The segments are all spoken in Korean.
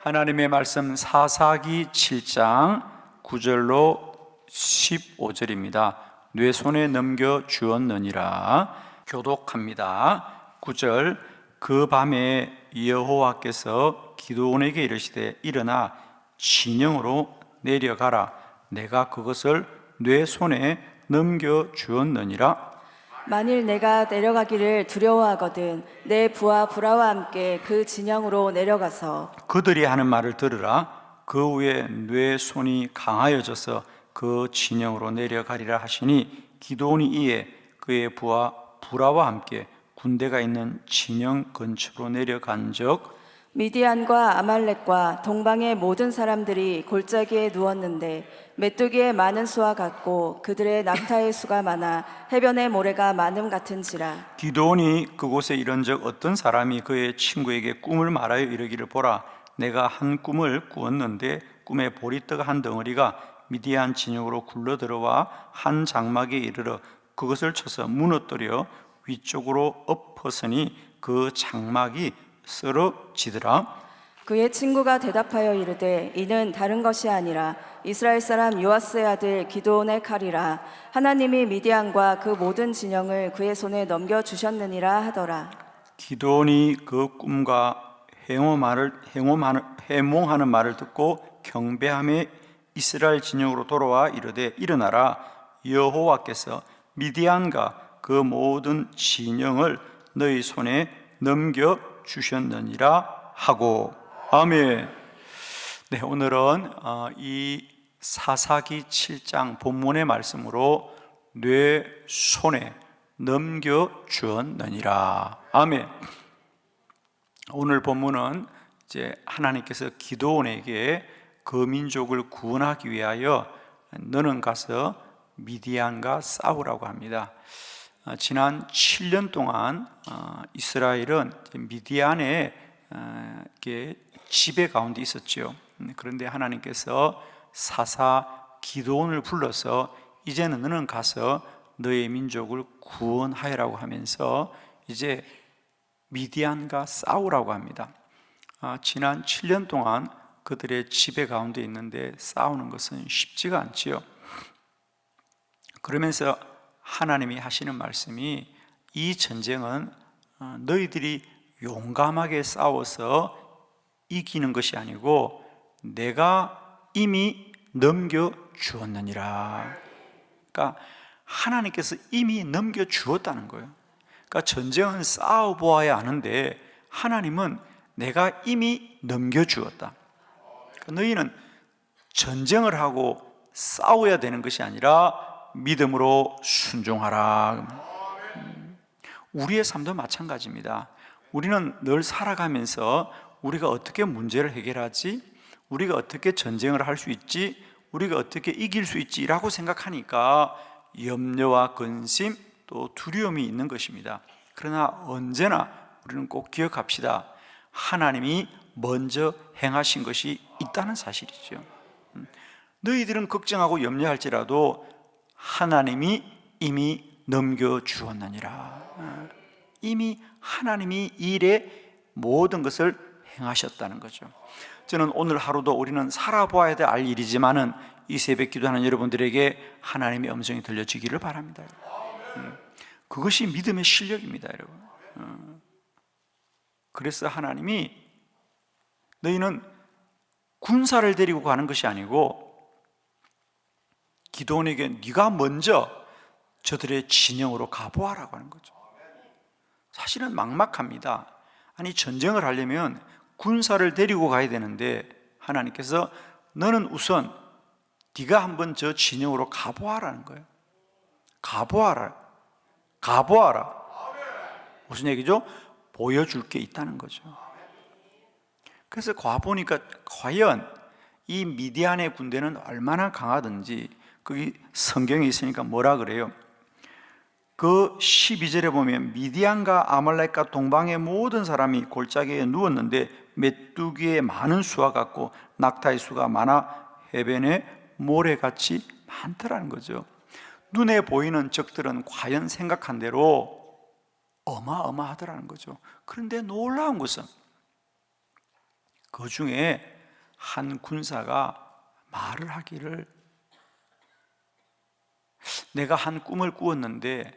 하나님의 말씀 사사기 7장 9절로 15절입니다. 뇌 손에 넘겨 주었느니라 교독합니다. 9절 그 밤에 여호와께서 기도원에게 이르시되 일어나 진영으로 내려가라 내가 그것을 뇌 손에 넘겨 주었느니라 만일 내가 내려가기를 두려워하거든 내 부하 부라와 함께 그 진영으로 내려가서 그들이 하는 말을 들으라. 그 후에 뇌 손이 강하여져서 그 진영으로 내려가리라 하시니 기도온이 이에 그의 부하 부라와 함께 군대가 있는 진영 근처로 내려간적 미디안과 아말렉과 동방의 모든 사람들이 골짜기에 누웠는데 메뚜기의 많은 수와 같고 그들의 낙타의 수가 많아 해변의 모래가 많음 같은지라. 기도온이 그곳에 적 어떤 사람이 그의 친구에게 꿈을 말하여 이르기를 보라. 내가 한 꿈을 꾸었는데 꿈에 보리떡 한 덩어리가 미디안 진영으로 굴러 들어와 한 장막에 이르러 그것을 쳐서 무너뜨려 위쪽으로 엎었으니 그 장막이 쓰러지더라 그의 친구가 대답하여 이르되 이는 다른 것이 아니라 이스라엘 사람 요아스의 아들 기도온의 칼이라. 하나님이 미디안과 그 모든 진영을 그의 손에 넘겨 주셨느니라 하더라. 기도온이 그 꿈과 행오말을 행오하는 해몽하는 말을 듣고 경배함에 이스라엘 진영으로 돌아와 이르되 일어나라. 여호와께서 미디안과 그 모든 진영을 너희 손에 넘겨 주셨느니라 하고 아멘. 네, 오늘은 어, 이 사사기 7장 본문의 말씀으로 뇌 손에 넘겨 주었느니라. 아멘. 오늘 본문은 이제 하나님께서 기도원에게 그 민족을 구원하기 위하여 너는 가서 미디안과 싸우라고 합니다. 어, 지난 7년 동안 어, 이스라엘은 이렇게 지배 가운데 있었죠. 음, 그런데 하나님께서 사사 기도원을 불러서 이제는 너는 가서 너의 민족을 구원하여라고 하면서 이제 미디안과 싸우라고 합니다. 아, 지난 7년 동안 그들의 지배 가운데 있는데 싸우는 것은 쉽지가 않지요. 그러면서 하나님이 하시는 말씀이 이 전쟁은 어, 너희들이 용감하게 싸워서 이기는 것이 아니고 내가 이미 넘겨 주었느니라. 그러니까 하나님께서 이미 넘겨 주었다는 거예요. 그러니까 전쟁은 싸워 보아야 하는데 하나님은 내가 이미 넘겨 주었다. 그러니까 너희는 전쟁을 하고 싸워야 되는 것이 아니라 믿음으로 순종하라. 음, 우리의 삶도 마찬가지입니다. 우리는 늘 살아가면서 우리가 어떻게 문제를 해결하지? 우리가 어떻게 전쟁을 할 수 있지? 우리가 어떻게 이길 수 있지라고 생각하니까 염려와 근심 또 두려움이 있는 것입니다. 그러나 언제나 우리는 꼭 기억합시다. 하나님이 먼저 행하신 것이 있다는 사실이죠. 음, 너희들은 걱정하고 염려할지라도 하나님이 이미 넘겨 주었느니라. 어, 이미 하나님이 일에 모든 것을 행하셨다는 거죠. 저는 오늘 하루도 우리는 살아보아야 될 알 일이지만은 이 새벽 기도하는 여러분들에게 하나님의 음성이 들려지기를 바랍니다. 음, 그것이 믿음의 실력입니다, 여러분. 어, 그래서 하나님이 너희는 군사를 데리고 가는 것이 아니고 기도원에게 네가 먼저 저들의 진영으로 가보아라고 하는 거죠. 사실은 막막합니다. 아니 전쟁을 하려면 군사를 데리고 가야 되는데 하나님께서 너는 우선 네가 한번 저 진영으로 가보아라는 거예요. 가보아라. 가보아라. 무슨 얘기죠? 보여줄 게 있다는 거죠. 그래서 가 보니까 과연 이 미디안의 군대는 얼마나 강하든지 거기 성경에 있으니까 뭐라 그래요? 그 12절에 보면 미디안과 아말렉과 동방의 모든 사람이 골짜기에 누웠는데 메뚜기의 많은 수와 같고 낙타의 수가 많아 해변에 모래같이 많더라는 거죠. 눈에 보이는 적들은 과연 생각한 대로 어마어마하더라는 거죠. 그런데 놀라운 것은 그 중에 한 군사가 말을 하기를 내가 한 꿈을 꾸었는데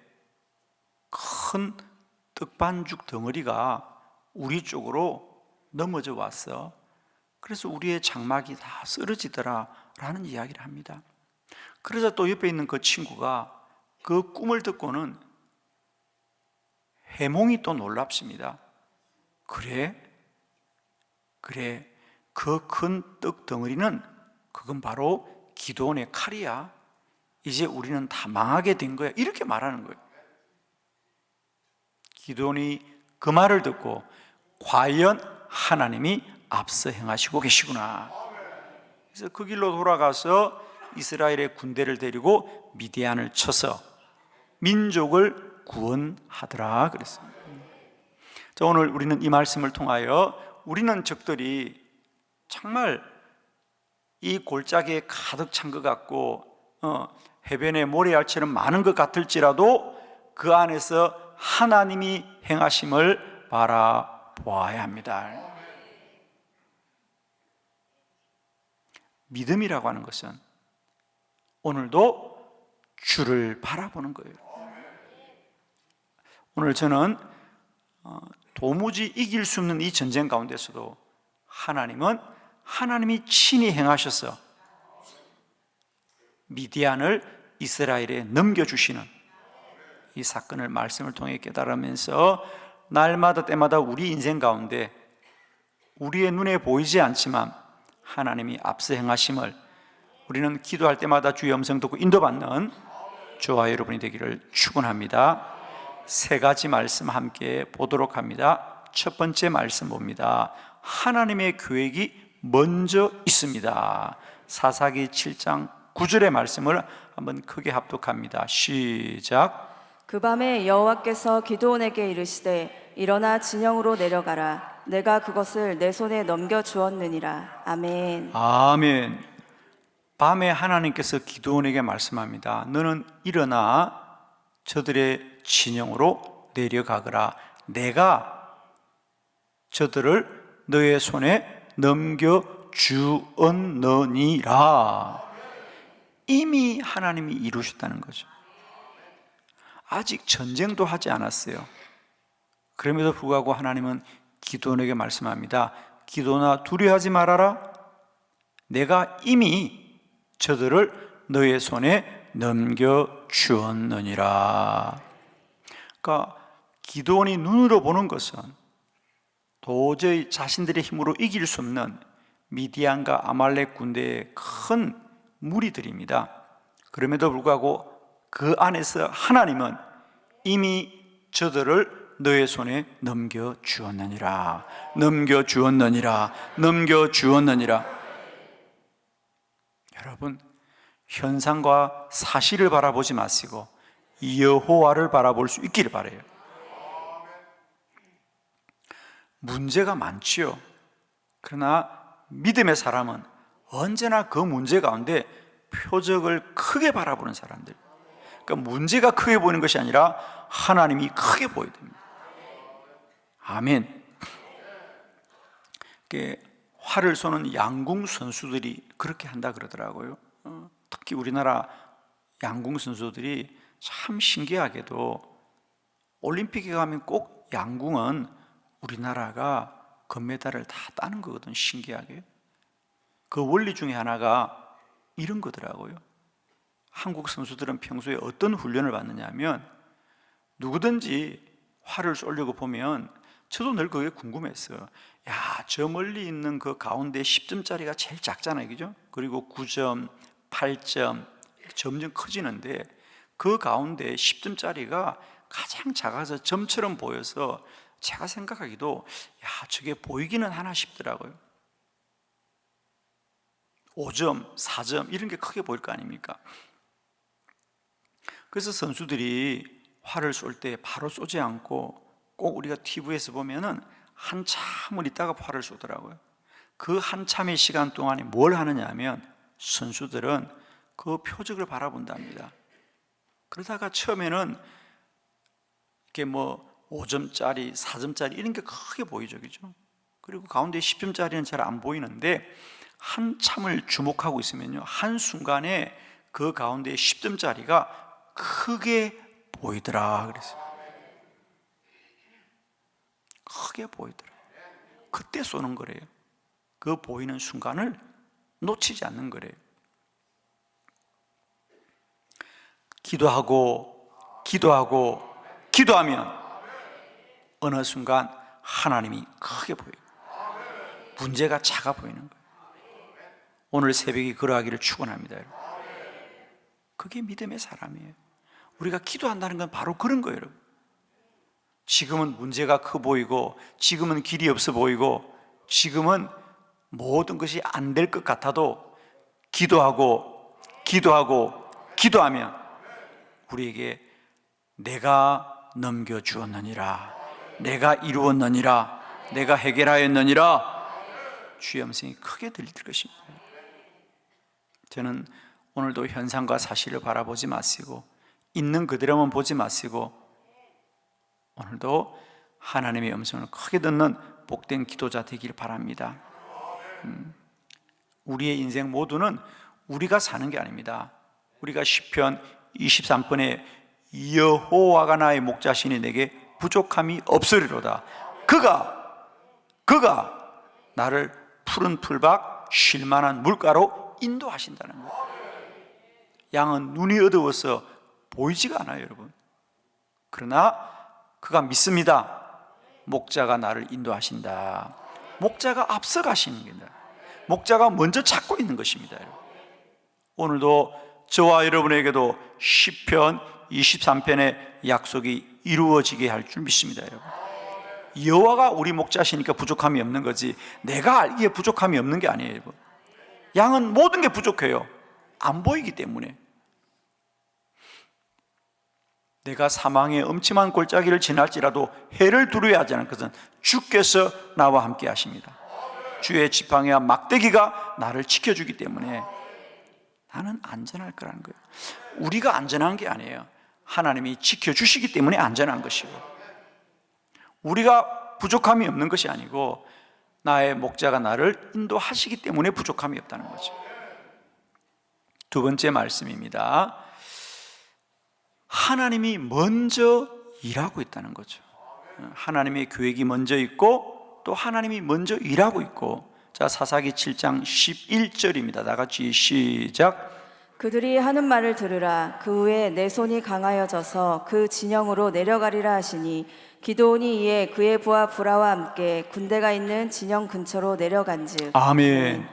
큰 떡반죽 덩어리가 우리 쪽으로 넘어져 왔어. 그래서 우리의 장막이 다 쓰러지더라 라는 이야기를 합니다. 그러자 또 옆에 있는 그 친구가 그 꿈을 듣고는 해몽이 또 놀랍습니다. 그래? 그래. 그 큰 떡 덩어리는 그건 바로 기도원의 칼이야. 이제 우리는 다 망하게 된 거야. 이렇게 말하는 거예요. 기도원이 그 말을 듣고 과연 하나님이 앞서 행하시고 계시구나. 그래서 그 길로 돌아가서 이스라엘의 군대를 데리고 미디안을 쳐서 민족을 구원하더라 그랬습니다. 자, 오늘 우리는 이 말씀을 통하여 우리는 적들이 정말 이 골짜기에 가득 찬 것 같고 어, 해변에 모래알처럼 많은 것 같을지라도 그 안에서 하나님이 행하심을 바라 보아야 합니다. 믿음이라고 하는 것은 오늘도 주를 바라보는 거예요. 오늘 저는 어, 도무지 이길 수 없는 이 전쟁 가운데서도 하나님은 하나님이 친히 행하셔서 미디안을 이스라엘에 넘겨주시는 이 사건을 말씀을 통해 깨달으면서 날마다 때마다 우리 인생 가운데 우리의 눈에 보이지 않지만 하나님이 앞서 행하심을 우리는 기도할 때마다 주의 음성 듣고 인도받는 저와 여러분이 되기를 축원합니다. 세 가지 말씀 함께 보도록 합니다. 첫 번째 말씀 봅니다. 하나님의 계획이 먼저 있습니다. 사사기 7장 9절의 말씀을 한번 크게 합독합니다. 시작. 그 밤에 여호와께서 기드온에게 이르시되 일어나 진영으로 내려가라 내가 그것을 내 손에 넘겨 주었느니라 아멘 아멘. 밤에 하나님께서 기도원에게 말씀합니다. 너는 일어나 저들의 진영으로 내려가거라. 내가 저들을 너의 손에 넘겨 주었느니라. 이미 하나님이 이루셨다는 거죠. 아직 전쟁도 하지 않았어요. 그럼에도 불구하고 하나님은 기도원에게 말씀합니다. 기도나 두려워하지 말아라. 내가 이미 저들을 너의 손에 넘겨 주었느니라. 그러니까 기도원이 눈으로 보는 것은 도저히 자신들의 힘으로 이길 수 없는 미디안과 아말렉 군대의 큰 무리들입니다. 그럼에도 불구하고 그 안에서 하나님은 이미 저들을 너의 손에 넘겨 주었느니라. 넘겨 주었느니라. 넘겨 주었느니라. 여러분, 현상과 사실을 바라보지 마시고 여호와를 바라볼 수 있기를 바래요. 문제가 많지요. 그러나 믿음의 사람은 언제나 그 문제 가운데 표적을 크게 바라보는 사람들. 그러니까 문제가 크게 보이는 것이 아니라 하나님이 크게 보여야 됩니다. 아멘. 활을 쏘는 양궁 선수들이 그렇게 한다 그러더라고요. 어, 특히 우리나라 양궁 선수들이 참 신기하게도 올림픽에 가면 꼭 양궁은 우리나라가 금메달을 다 따는 거거든 신기하게. 그 원리 중에 하나가 이런 거더라고요. 한국 선수들은 평소에 어떤 훈련을 받느냐 하면 누구든지 활을 쏘려고 보면 저도 늘 그게 궁금했어요. 야, 저 멀리 있는 그 가운데 10점짜리가 제일 작잖아요. 그죠? 그리고 9점, 8점 점점 커지는데 그 가운데 10점짜리가 가장 작아서 점처럼 보여서 제가 생각하기도 야, 저게 보이기는 하나 싶더라고요. 5점, 4점 이런 게 크게 보일 거 아닙니까? 그래서 선수들이 활을 쏠 때 바로 쏘지 않고 꼭 우리가 TV에서 보면은 한참을 있다가 활을 쏘더라고요. 그 한참의 시간 동안에 뭘 하느냐 하면 선수들은 그 표적을 바라본답니다. 그러다가 처음에는 이렇게 뭐 5점짜리, 4점짜리 이런 게 크게 보이죠. 그죠? 그리고 가운데 10점짜리는 잘 안 보이는데 한참을 주목하고 있으면요. 한순간에 그 가운데 10점짜리가 크게 보이더라 그랬어요. 크게 보이더라. 그때 쏘는 거래요. 그 보이는 순간을 놓치지 않는 거래요. 기도하고 기도하고 기도하면 어느 순간 하나님이 크게 보여요. 문제가 작아 보이는 거예요. 오늘 새벽에 그러하기를 축원합니다. 그게 믿음의 사람이에요. 우리가 기도한다는 건 바로 그런 거예요, 여러분. 지금은 문제가 커 보이고, 지금은 길이 없어 보이고, 지금은 모든 것이 안 될 것 같아도 기도하고, 기도하고, 기도하면 우리에게 내가 넘겨 주었느니라, 내가 이루었느니라, 내가 해결하였느니라, 주의 음성이 크게 들릴 것입니다. 저는 오늘도 현상과 사실을 바라보지 마시고 있는 그대로만 보지 마시고 오늘도 하나님의 음성을 크게 듣는 복된 기도자 되길 바랍니다. 음, 우리의 인생 모두는 우리가 사는 게 아닙니다. 우리가 시편 23편에 여호와가 나의 목자시니 내게 부족함이 없으리로다. 그가 그가 나를 푸른 풀밭 쉴 만한 물가로 인도하신다는 거예요. 양은 눈이 어두워서 보이지가 않아요, 여러분. 그러나 그가 믿습니다. 목자가 나를 인도하신다. 목자가 앞서 가시는 겁니다. 목자가 먼저 찾고 있는 것입니다. 오늘도 저와 여러분에게도 시편 23편의 약속이 이루어지게 할 줄 믿습니다, 여러분. 여호와가 우리 목자시니까 부족함이 없는 거지. 내가 알기에 부족함이 없는 게 아니에요, 여러분. 양은 모든 게 부족해요. 안 보이기 때문에. 내가 사망의 음침한 골짜기를 지날지라도 해를 두려워하지 않을 것은 주께서 나와 함께 하십니다. 주의 지팡이와 막대기가 나를 지켜주기 때문에 나는 안전할 거라는 거예요. 우리가 안전한 게 아니에요. 하나님이 지켜주시기 때문에 안전한 것이고 우리가 부족함이 없는 것이 아니고 나의 목자가 나를 인도하시기 때문에 부족함이 없다는 거죠. 두 번째 말씀입니다. 하나님이 먼저 일하고 있다는 거죠. 하나님의 계획이 먼저 있고 또 하나님이 먼저 일하고 있고 자 사사기 7장 11절입니다. 다 같이 시작. 그들이 하는 말을 들으라 그 후에 내 손이 강하여져서 그 진영으로 내려가리라 하시니 기도온이 이에 그의 부하 부라와 함께 군대가 있는 진영 근처로 내려간즉 아멘.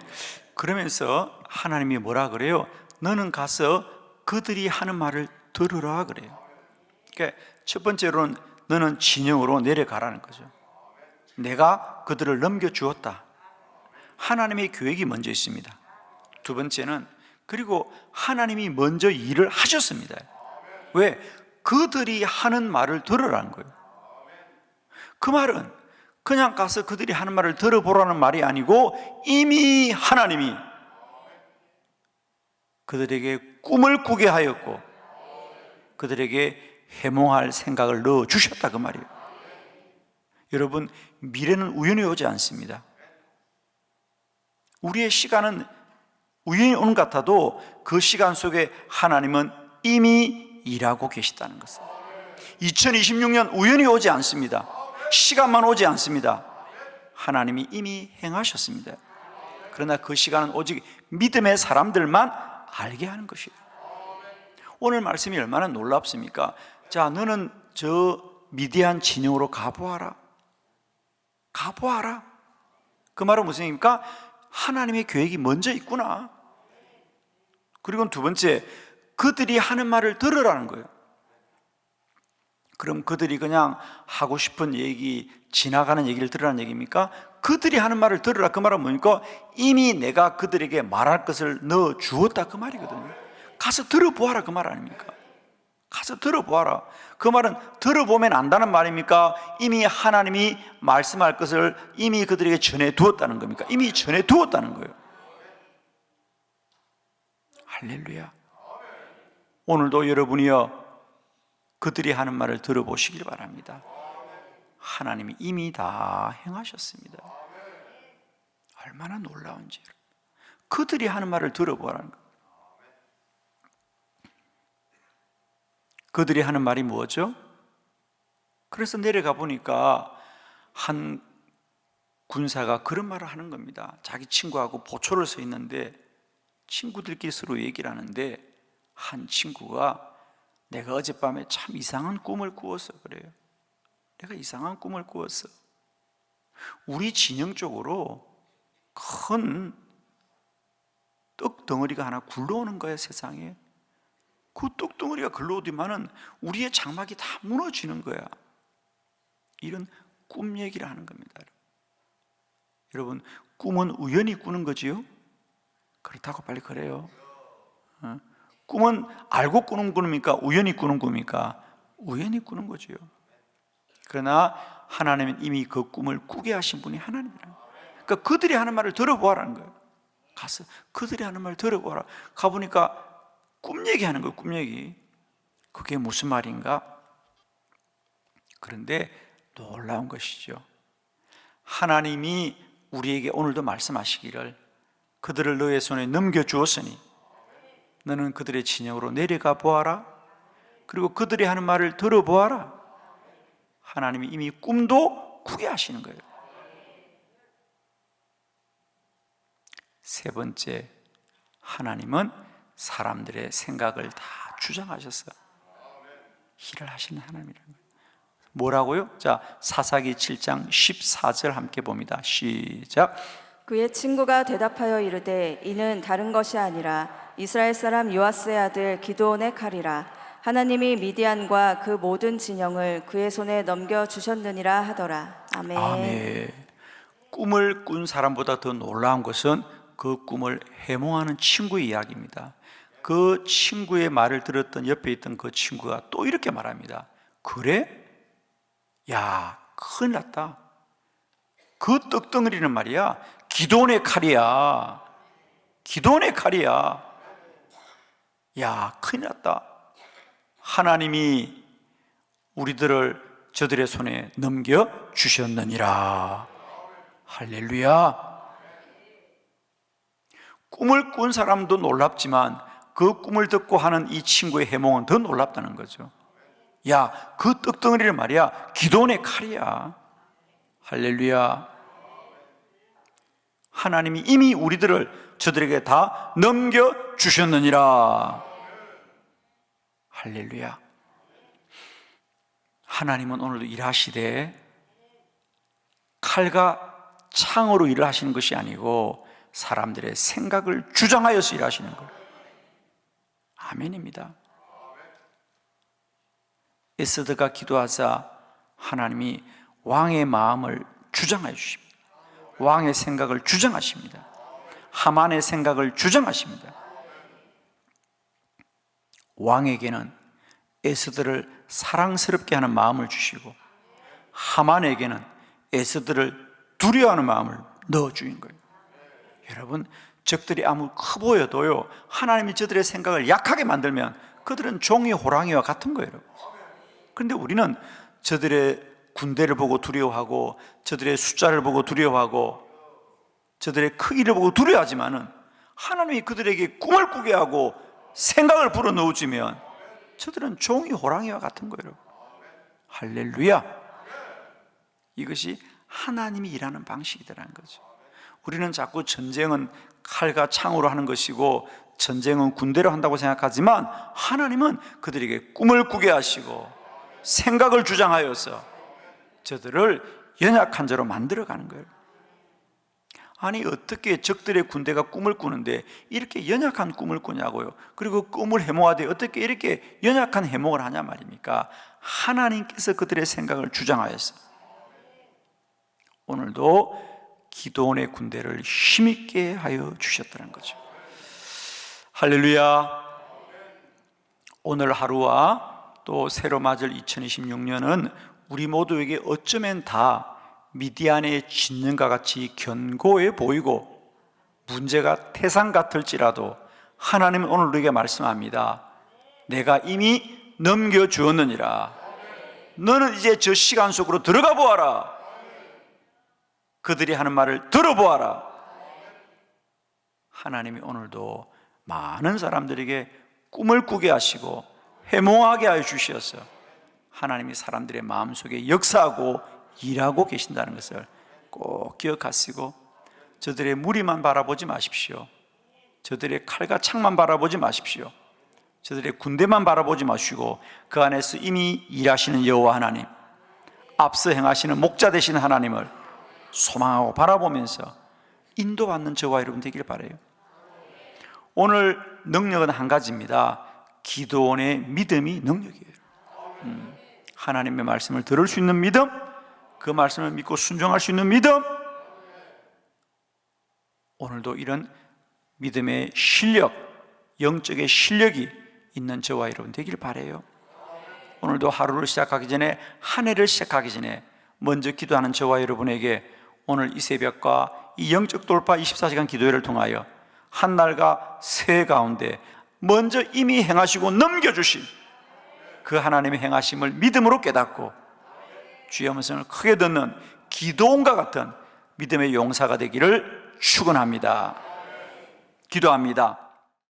그러면서 하나님이 뭐라 그래요? 너는 가서 그들이 하는 말을 들으라 그래요. 그러니까 첫 번째로는 너는 진영으로 내려가라는 거죠. 내가 그들을 넘겨 주었다. 하나님의 계획이 먼저 있습니다. 두 번째는 그리고 하나님이 먼저 일을 하셨습니다. 왜? 그들이 하는 말을 들으라는 거예요. 그 말은 그냥 가서 그들이 하는 말을 들어보라는 말이 아니고 이미 하나님이 그들에게 꿈을 꾸게 하였고 그들에게 해몽할 생각을 넣어 주셨다 그 말이에요. 여러분 미래는 우연히 오지 않습니다. 우리의 시간은 우연히 오는 것 같아도 그 시간 속에 하나님은 이미 일하고 계시다는 것을. 2026년 우연히 오지 않습니다. 시간만 오지 않습니다. 하나님이 이미 행하셨습니다. 그러나 그 시간은 오직 믿음의 사람들만 알게 하는 것이에요. 오늘 말씀이 얼마나 놀랍습니까? 자, 너는 저 미디안 진영으로 가보아라. 가보아라. 그 말은 무슨 얘기입니까? 하나님의 계획이 먼저 있구나. 그리고 두 번째, 그들이 하는 말을 들으라는 거예요. 그럼 그들이 그냥 하고 싶은 얘기, 지나가는 얘기를 들으라는 얘기입니까? 그들이 하는 말을 들으라. 그 말은 뭡니까? 이미 내가 그들에게 말할 것을 넣어 주었다. 그 말이거든요. 가서 들어보아라. 그 말 아닙니까? 가서 들어보아라. 그 말은 들어보면 안다는 말입니까? 이미 하나님이 말씀할 것을 이미 그들에게 전해 두었다는 겁니까? 이미 전해 두었다는 거예요. 할렐루야. 오늘도 여러분이요. 그들이 하는 말을 들어보시길 바랍니다. 하나님이 이미 다 행하셨습니다. 얼마나 놀라운지 그들이 하는 말을 들어보라는 거예요. 그들이 하는 말이 뭐죠? 그래서 내려가 보니까 한 군사가 그런 말을 하는 겁니다. 자기 친구하고 보초를 서 있는데 친구들끼리 서로 얘기를 하는데 한 친구가 내가 어젯밤에 참 이상한 꿈을 꾸었어 그래요. 내가 이상한 꿈을 꾸었어. 우리 진영 쪽으로 큰 떡덩어리가 하나 굴러오는 거야 세상에. 그 떡덩어리가 굴러오더만은 우리의 장막이 다 무너지는 거야. 이런 꿈 얘기를 하는 겁니다. 여러분 꿈은 우연히 꾸는 거지요? 그렇다고 빨리 그래요. 어? 꿈은 알고 꾸는 꿈입니까? 우연히 꾸는 꿈입니까? 우연히 꾸는 거지요. 그러나 하나님은 이미 그 꿈을 꾸게 하신 분이 하나님이라. 그러니까 그들이 하는 말을 들어보라는 거예요. 가서 그들이 하는 말을 들어보라. 가보니까 꿈 얘기하는 거예요. 꿈 얘기. 그게 무슨 말인가? 그런데 놀라운 것이죠. 하나님이 우리에게 오늘도 말씀하시기를 그들을 너의 손에 넘겨 주었으니 너는 그들의 진영으로 내려가 보아라. 그리고 그들이 하는 말을 들어보아라. 하나님이 이미 꿈도 꾸게 하시는 거예요. 세 번째, 하나님은 사람들의 생각을 다 주장하셨어요. 일을 하시는 하나님이라는 거예요. 뭐라고요? 자, 사사기 7장 14절 함께 봅니다. 시작. 그의 친구가 대답하여 이르되 이는 다른 것이 아니라 이스라엘 사람 요아스의 아들 기드온의 칼이라 하나님이 미디안과 그 모든 진영을 그의 손에 넘겨 주셨느니라 하더라 아멘. 아멘. 꿈을 꾼 사람보다 더 놀라운 것은 그 꿈을 해몽하는 친구의 이야기입니다. 그 친구의 말을 들었던 옆에 있던 그 친구가 또 이렇게 말합니다. 그래? 야, 큰일 났다. 그 떡덩어리는 말이야. 기도원의 칼이야. 기도원의 칼이야. 야, 큰일 났다. 하나님이 우리들을 저들의 손에 넘겨 주셨느니라. 할렐루야. 꿈을 꾼 사람도 놀랍지만 그 꿈을 듣고 하는 이 친구의 해몽은 더 놀랍다는 거죠. 야, 그 떡덩어리를 말이야. 기도원의 칼이야. 할렐루야. 하나님이 이미 우리들을 저들에게 다 넘겨 주셨느니라. 할렐루야. 하나님은 오늘도 일하시되 칼과 창으로 일을 하시는 것이 아니고 사람들의 생각을 주장하여서 일하시는 거예요. 아멘입니다. 에스더가 기도하자 하나님이 왕의 마음을 주장하여 주십니다. 왕의 생각을 주장하십니다. 하만의 생각을 주장하십니다. 왕에게는 에스더를 사랑스럽게 하는 마음을 주시고 하만에게는 에스더를 두려워하는 마음을 넣어 주인 거예요. 여러분, 적들이 아무 커 보여도요, 하나님이 저들의 생각을 약하게 만들면 그들은 종이 호랑이와 같은 거예요. 여러분. 그런데 우리는 저들의 군대를 보고 두려워하고 저들의 숫자를 보고 두려워하고 저들의 크기를 보고 두려워하지만은 하나님이 그들에게 꿈을 꾸게 하고 생각을 불어넣어주면 저들은 종이 호랑이와 같은 거예요. 할렐루야. 이것이 하나님이 일하는 방식이더라는 거죠. 우리는 자꾸 전쟁은 칼과 창으로 하는 것이고 전쟁은 군대로 한다고 생각하지만 하나님은 그들에게 꿈을 꾸게 하시고 생각을 주장하여서 저들을 연약한 자로 만들어 가는 거예요. 아니 어떻게 적들의 군대가 꿈을 꾸는데 이렇게 연약한 꿈을 꾸냐고요. 그리고 꿈을 해몽하되 어떻게 이렇게 연약한 해몽을 하냐 말입니까? 하나님께서 그들의 생각을 주장하였어. 오늘도 기도원의 군대를 힘있게 하여 주셨다는 거죠. 할렐루야. 오늘 하루와 또 새로 맞을 2026년은 우리 모두에게 어쩌면 다 미디안의 진영과 같이 견고해 보이고 문제가 태산 같을지라도 하나님은 오늘 우리에게 말씀합니다. 내가 이미 넘겨 주었느니라. 너는 이제 저 시간 속으로 들어가 보아라. 그들이 하는 말을 들어보아라. 하나님이 오늘도 많은 사람들에게 꿈을 꾸게 하시고 해몽하게 하여 주셔서 하나님이 사람들의 마음속에 역사하고 일하고 계신다는 것을 꼭 기억하시고 저들의 무리만 바라보지 마십시오. 저들의 칼과 창만 바라보지 마십시오. 저들의 군대만 바라보지 마시고 그 안에서 이미 일하시는 여호와 하나님, 앞서 행하시는 목자 되신 하나님을 소망하고 바라보면서 인도받는 저와 여러분 되길 바래요. 오늘 능력은 한 가지입니다. 기도원의 믿음이 능력이에요. 음, 하나님의 말씀을 들을 수 있는 믿음, 그 말씀을 믿고 순종할 수 있는 믿음. 오늘도 이런 믿음의 실력, 영적의 실력이 있는 저와 여러분 되길 바래요. 오늘도 하루를 시작하기 전에 한 해를 시작하기 전에 먼저 기도하는 저와 여러분에게 오늘 이 새벽과 이 영적 돌파 24시간 기도회를 통하여 한 날과 새 가운데 먼저 이미 행하시고 넘겨주신 그 하나님의 행하심을 믿음으로 깨닫고 주의 음성을 크게 듣는 기도원과 같은 믿음의 용사가 되기를 축원합니다. 기도합니다.